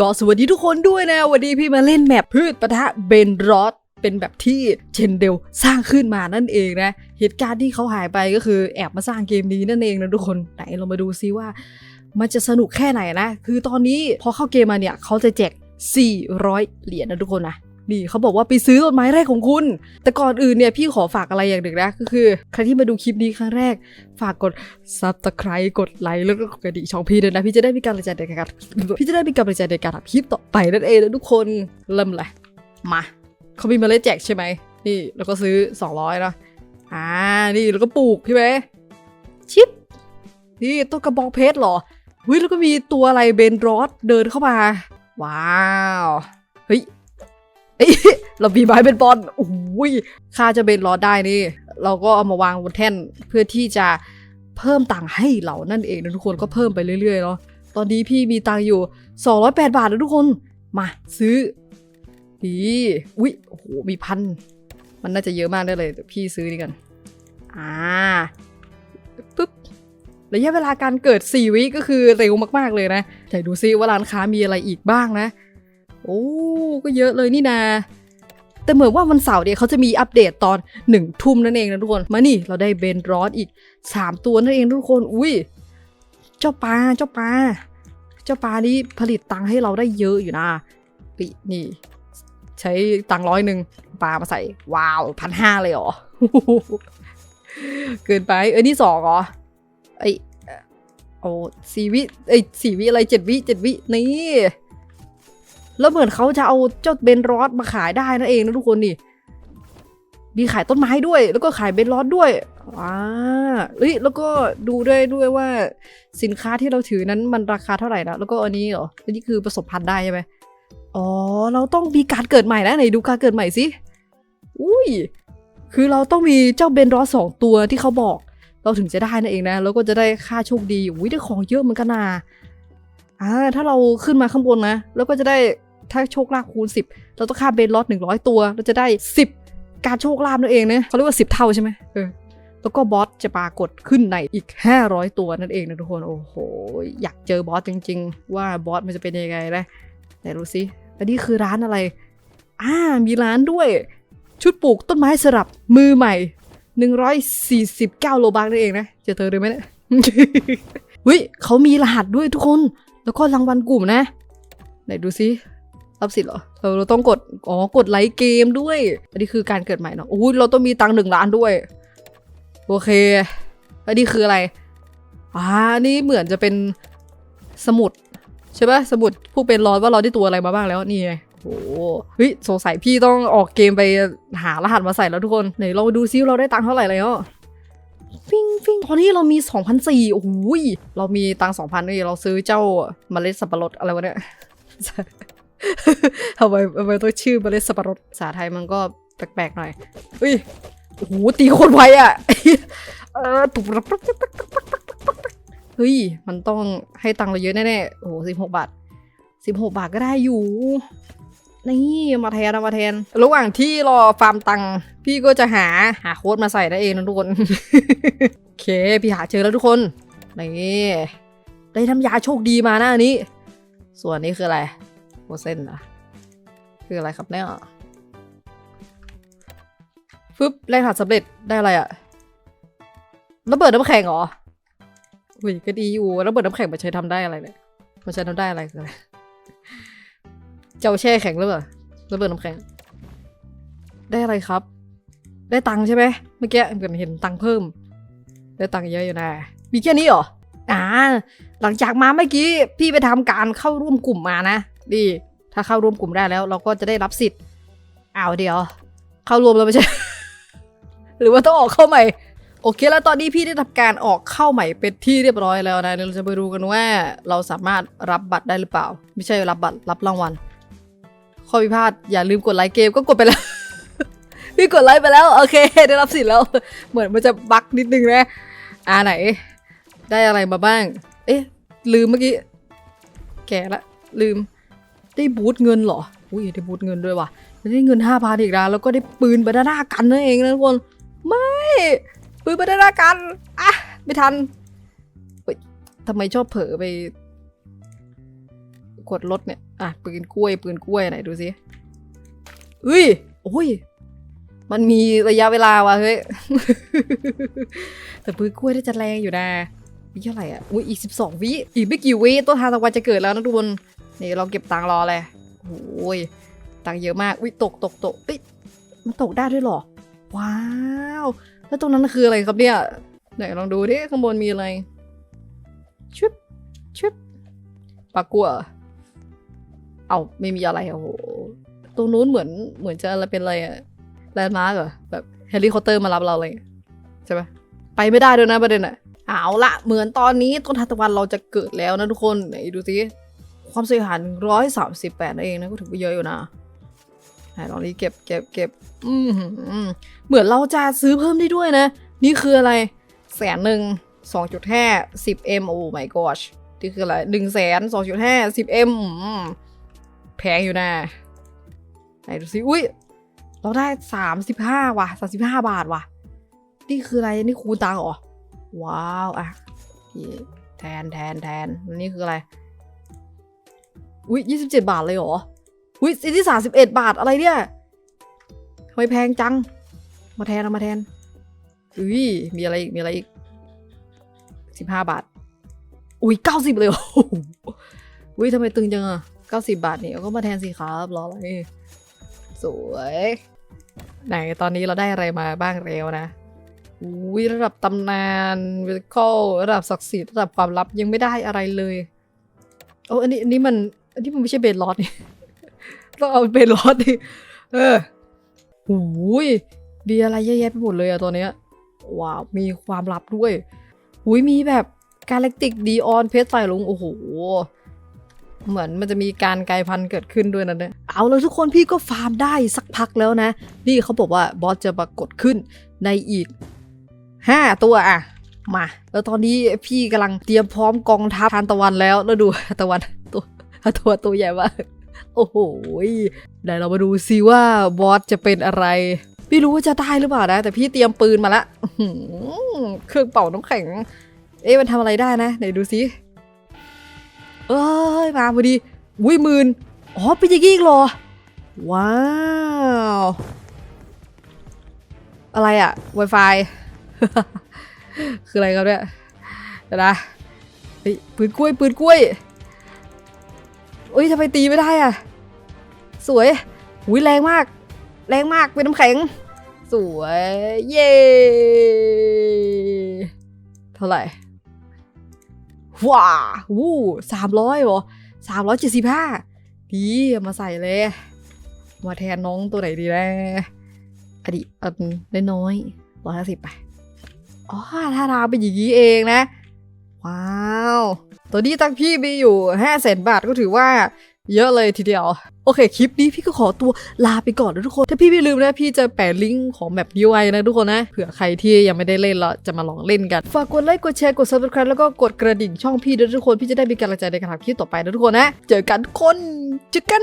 ก็สวัสดีทุกคนด้วยนะ วันนี้พี่มาเล่นแมปพืชปะทะเบนรอสเป็นแบบที่เชนเดลสร้างขึ้นมานั่นเองนะ เหตุการณ์ที่เขาหายไปก็คือแอบมาสร้างเกมนี้นั่นเองนะทุกคนไหนเรามาดูซิว่า มันจะสนุกแค่ไหนนะ คือตอนนี้พอเข้าเกมมาเนี่ยเขาจะแจก400 เหรียญนะทุกคนนะ นี่เขาบอกว่าไปซื้อต้นไม้แรกของคุณ แต่ก่อนอื่นเนี่ยพี่ขอฝากอะไรอย่างหนึ่งนะก็คือ ใครที่มาดูคลิปนี้ครั้งแรก ฝากกด subscribe กดไลค์แล้วก็กดกระดิ่งช่องพี่ด้วยนะพี่จะได้มีกำลังใจในการพี่จะได้มีกำลังใจในการทำคลิปต่อไปนั่นเองนะทุกคนเริ่มเลยมาเขามีเมล็ดแจกใช่ไหมนี่แล้วก็ซื้อ 200นะอ่านี่แล้วก็ปลูกใช่ไหมชิปนี่ต้นกระบองเพชรหรอเฮ้ยแล้วก็มีตัวอะไรเบนรอสเดินเข้ามา ว้าว เรามีไม้เป็นบอลโอ้ยค่าจะเบนรอได้นี่ เราก็เอามาวางบนแท่นเพื่อที่จะเพิ่มตังค์ให้เรานั่นเองนะทุกคนก็เพิ่มไปเรื่อยๆเนาะตอนนี้พี่มีตังค์อยู่ 208 บาทนะทุกคน มาซื้อดีอุ้ยโอ้โหมีพันมันน่าจะเยอะมากได้เลยพี่ซื้อนี่กันอ่าปึ๊บระยะเวลาการเกิด 4 วิก็คือเร็วมากๆเลยนะแต่ดูซิว่าร้านค้ามีอะไรอีกบ้างนะ โอ้ก็เยอะเลยนี่นา แต่เหมือนว่าวันเสาร์เนี่ยเขาจะมีอัปเดตตอนหนึ่งทุ่มนั่นเองนะทุกคน มานี่เราได้เบนรอสอีก 3 ตัวนั่นเองทุกคน อุ้ย เจ้าปลา เจ้าปลา เจ้าปลานี้ผลิตตังให้เราได้เยอะอยู่นะปินี่ ใช้ตังร้อยหนึ่งปลามาใส่ ว้าวพันห้าเลยเหรอ เกินไป เอ้ยนี่สองเหรอ ไอเอ่อโอ้สี่วิ เอ้ยสี่วิอะไรเจ็ดวิเจ็ดวิ นี่ แล้วเหมือนเขาจะเอาเจ้าเบนรอสมาขายได้นั่นเองนะทุกคนนี่มีขายต้นไม้ด้วย แล้วก็ขายเบนรอสด้วยว้าเอ้ยแล้วก็ดูด้วยด้วยว่าสินค้าที่เราถือนั้นมันราคาเท่าไหร่นะแล้วก็อันนี้เหรออันนี้คือผสมพันธุ์ได้ใช่ไหมอ๋อเราต้องมีการเกิดใหม่นะไหนดูการเกิดใหม่สิอุ้ยคือเราต้องมีเจ้าเบนรอสสองตัวที่เขาบอก เราถึงจะได้นั่นเองนะ แล้วก็จะได้ค่าโชคดีอุ้ยได้ของเยอะเหมือนกันนะอ่าถ้าเราขึ้นมาข้างบนนะ แล้วก็จะได้ ถ้าโชคลาภคูณ 10 เราต้องค่าเบนรอสหนึ่งร้อยตัว เราจะได้ 10 การโชคลาภนั่นเองนะเขาเรียกว่า 10 เท่าใช่ไหมเออแล้วก็บอสจะปรากฏขึ้นในอีก 500 ตัวนั่นเองนะทุกคน โอ้โห อยากเจอบอสจริง ๆ ว่าบอสมันจะเป็นยังไงนะไหนดูสิอันนี้คือร้านอะไร อ่า มีร้านด้วย ชุดปลูกต้นไม้สลับมือใหม่ 149 โลบักนั่นเองนะเจอเธอเลยไหมเนี่ยวิเขามีรหัสด้วยทุกคน แล้วก็รางวัลกลุ่มนะ ไหนดูซิ รับสิทธิ์เหรอเราเราต้องกด อ๋อ กดไลค์เกมด้วย อันนี้คือการเกิดใหม่เนาะอู้ยเราต้องมีตังค์หนึ่งล้านด้วย โอเค อันนี้คืออะไร อ่า นี่เหมือนจะเป็นสมุดใช่ปะสมุดผู้เป็นร้อยว่าเราได้ตัวอะไรมาบ้างแล้วนี่ไงโอ้หเฮ้ยสงสัยพี่ต้องออกเกมไปหารหัสมาใส่แล้วทุกคน ไหนลองดูซิวเราได้ตังค์เท่าไหร่แล้วฟิงฟิงตอนนี้เรามี 2,004โอ้โหยเรามีตังค์2,000นี่เราซื้อเจ้าเมล็ดสับปะรดอะไรวะเนี่ย ทำไมทำไมต้องชื่อเมล็ดสับปะรดภาษาไทยมันก็แปลกๆหน่อยเฮ้ยโอ้โหตีคนไวอะเออตุบรับปั๊บเฮ้ย มันต้องให้ตังค์เราเยอะแน่ๆ โอ้โหสิบหกบาทสิบหกบาทก็ได้อยู่ นี่มาแทนมาแทน ระหว่างที่รอฟาร์มตังค์พี่ก็จะหาหาโค้ดมาใส่ได้เองนะทุกคน โอเค พี่หาเจอแล้วทุกคน นี่ ได้น้ำยาโชคดีมาหน้านี้ ส่วนนี้คืออะไร โมเซนอะคืออะไรครับเนี่ยฟึ๊บแรงหัดสำเร็จได้อะไรอะระเบิดน้ำแข็งเหรออุ้ยก็ดีอยู่ระเบิดน้ำแข็งมันใช้ทำได้อะไรเนี่ยมันใช้ทำได้อะไรคืออะไรเจ้าแช่แข็งหรือเปล่าระเบิดน้ำแข็ง ได้อะไรครับ ได้ตังค์ใช่ไหมเมื่อกี้เหมือนเห็นตังค์เพิ่ม ได้ตังค์เยอะอยู่นะมีแค่นี้เหรออ่าหลังจากมาเมื่อกี้พี่ไปทำการเข้าร่วมกลุ่มมานะ ดีถ้าเข้าร่วมกลุ่มได้แล้ว เราก็จะได้รับสิทธิ์อ้าวเดี๋ยว เข้ารวมแล้วไม่ใช่ หรือว่าต้องออกเข้าใหม่ โอเคแล้วตอนนี้พี่ได้ทำการออกเข้าใหม่เป็นที่เรียบร้อยแล้วนะเดี๋ยวเราจะไปดูกันว่าเราสามารถรับบัตรได้หรือเปล่า ไม่ใช่รับบัตรรับรางวัลข้อพิพาทอย่าลืมกดไลค์เกมก็กดไปแล้วพี่กดไลค์ไปแล้วโอเค ได้รับสิทธิ์แล้วเหมือนมันจะบั๊กนิดนึงนะอ่าไหน ได้อะไรมาบ้าง เอ๊ะ ลืมเมื่อกี้ แก่ละลืม ได้บูทเงินเหรอ อุ้ยได้บูทเงินด้วยว่ะ ได้เงินห้าพันอีกแล้วแล้วก็ได้ปืนบานาากันนั่นเองนะทุกคน ไม่ ปืนบานาากัน อะ ไม่ทันเฮ้ยทำไมชอบเผลอไป กดรถเนี่ย อะ ปืนกล้วย ปืนกล้วยไหนดูสิเอ้ย โอ้ย มันมีระยะเวลาว่ะเฮ้ย แต่ปืนกล้วยน่าจะแรงอยู่นะวิเท่าไหร่อะ อุ้ยอีกสิบสองวิ อีกไม่กี่วิต้นทานตะวันจะเกิดแล้วนะทุกคน นี่เราเก็บตังค์รอเลยโอ้ยตังค์เยอะมาก อุ้ยตกตกตกเอ้ยมันตกได้ด้วยหรอ ว้าว แล้วตรงนั้นคืออะไรครับเนี่ย ไหนลองดูดิข้างบนมีอะไร ชุบชุบปลากัวเอาไม่มีอะไรโอ้โห ตรงนู้นเหมือนเหมือนจะอะไรเป็นอะไรอะแลนด์มาร์กเหรอ แบบเฮลิคอปเตอร์มารับเราเงี้ยใช่ปะไปไม่ได้ด้วยนะประเด็นอะเอาละเหมือนตอนนี้ต้นทานตะวันเราจะเกิดแล้วนะทุกคนไหนดูสิ ความเสียหายร้อยสามสิบแปดนั่นเองนะก็ถือว่าเยอะอยู่นะไหนลองนี้เก็บเก็บเก็บอืมเหมือนเราจะซื้อเพิ่มได้ด้วยนะ นี่คืออะไรแสนหนึ่งสองจุดห้าสิบเอ็มโอ้ my gosh นี่คืออะไรหนึ่งแสนสองจุดห้าสิบเอ็มแพงอยู่นะไหนดูสิอุ้ยเราได้สามสิบห้าว่ะสามสิบห้าบาทว่ะ นี่คืออะไรนี่คูณตังเหรอ ว้าว อะ แทนแทนแทนนี่คืออะไร อุ้ยยี่สิบเจ็ดบาทเลยเหรอ อุ้ยที่สามสิบเอ็ดบาทอะไรเนี่ยทำไมแพงจัง มาแทนเอามาแทน อุ้ยมีอะไรอีกมีอะไรอีกสิบห้าบาท อุ้ยเก้าสิบเลยเหรออุ้ยทำไมตึงจังอะเก้าสิบาทเนี่ยเอาก็มาแทนสิครับรออะไรสวย ไหนตอนนี้เราได้อะไรมาบ้างแล้วนะอุ้ยระดับตำนานวิคอลระดับศักดิ์สิทธิ์ระดับความลับยังไม่ได้อะไรเลยโอ้อันนี้อันนี้มัน นนี้มันไม่ใช่เบนลอดนี่ต้องเอาเบนลอดดิเอออุ้ยมีอะไรเยอะแยะไปหมดเลยอะตัวเนี้ยว้าวมีความลับด้วยอุ้ยมีแบบกาแล็กติกดีออนเพชรใส่ลงโอ้โหเหมือนมันจะมีการกลายพันธุ์เกิดขึ้นด้วยนะเนี่ยเอาแล้วทุกคนพี่ก็ฟาร์มได้สักพักแล้วนะ นี่เขาบอกว่าบอสจะปรากฏขึ้นในอีก 5 ตัวอะมา แล้วตอนนี้พี่กำลังเตรียมพร้อมกองทัพทานตะวันแล้วแล้วดูตะวัน ตัวตัวตัวใหญ่มากโอ้โหเดี๋ยวเรามาดูซิว่าบอสจะเป็นอะไร ไม่รู้ว่าจะได้หรือเปล่านะ แต่พี่เตรียมปืนมาละอื้อหือเครื่องเป่าน้ำแข็ง เอ๊ะมันทำอะไรได้นะไหนดูซิเอ้ยมาพอดีวิหมื่นอ๋อเป็นย่างนี้อีกเหรอ ว้าว อะไรอะ Wi-Fi คืออะไรครับเนี่ยเดี๋ยนะปืนกล้วยปืนกล้วย อ้ยทำไมตีไม่ได้อะสวยหุยแรงมาก แรงมากเป็นน้ำแข็ง สวย เย้เท่าไหร่ว้าวู้สามร้อยเหรอสามร้อยเจ็ดสิบห้าดีมาใส่เลย มาแทนน้องตัวไหนดีนะอดีอันน้อยร้อยห้าสิบไปอ๋อถ้าทางเป็นอย่างนี้เองนะ ว้าว ตัวนี้ตั้งพี่มีอยู่ห้าแสนบาทก็ถือว่าเยอะเลยทีเดียว โอเค คลิปนี้พี่ก็ขอตัวลาไปก่อนนะทุกคน ถ้าพี่ไม่ลืมนะพี่จะแปะลิงก์ของแบบนี้ไว้นะทุกคนนะ เผื่อใครที่ยังไม่ได้เล่นแล้วจะมาลองเล่นกัน ฝากกดไลค์กดแชร์กด subscribe แล้วก็กดกระดิ่งช่องพี่ด้วยทุกคน พี่จะได้มีกำลังใจในการทำคลิปต่อไปนะทุกคนนะ เจอกันทุกคนเจอกัน